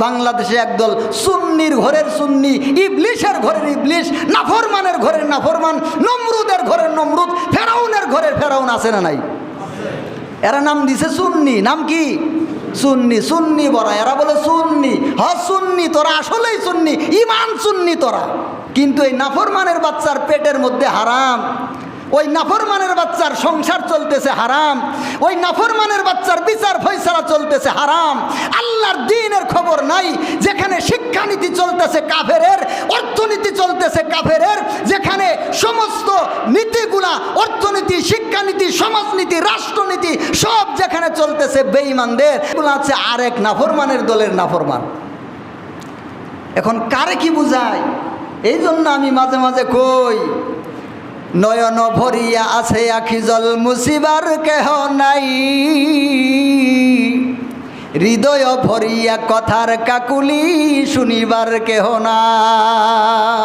বাংলাদেশে একদল সুন্নির ঘরের সুন্নি, ইবলিশের ঘরের ইবলিশ, নাফরমানের ঘরের নাফরমান, নমরুদের ঘরের নমরুদ, ফেরাউনের ঘরের ফেরাউন আছে না নাই? এরা নাম দিছে সুন্নি, নাম কি? সুন্নি সুন্নি বড়া, এরা বলে সুন্নি। হ, সুন্নি তোরা, আসলেই সুন্নি, ইমান সুন্নি তোরা। কিন্তু এই নাফরমানের বাচ্চার পেটের মধ্যে হারাম। ওই নাফরমানের বাচ্চার সংসার চলতেছে হারাম। ওই নাফরমানের বাচ্চার বিচার ফয়সালা চলতেছে হারাম। আল্লাহর দিনের খবর নাই, যেখানে শিক্ষানীতি চলতেছে কাফেরের, অর্থনীতি চলতেছে কাফেরের, যেখানে সমস্ত নীতিগুলা, অর্থনীতি, শিক্ষানীতি, সমাজনীতি, রাষ্ট্রনীতি, সব যেখানে চলতেছে বেঈমানদের, এগুলো আছে আরেক নাফরমানের দলের নাফরমান। এখন কারে কি বুঝায়? এই জন্য আমি মাঝে মাঝে কই নয়ন ভরিয়া আছে আখি জল, মুসিবার কেহ নাই। হৃদয় ভরিয়া কথার কাকুলি, শুনিবার কেহ নাই।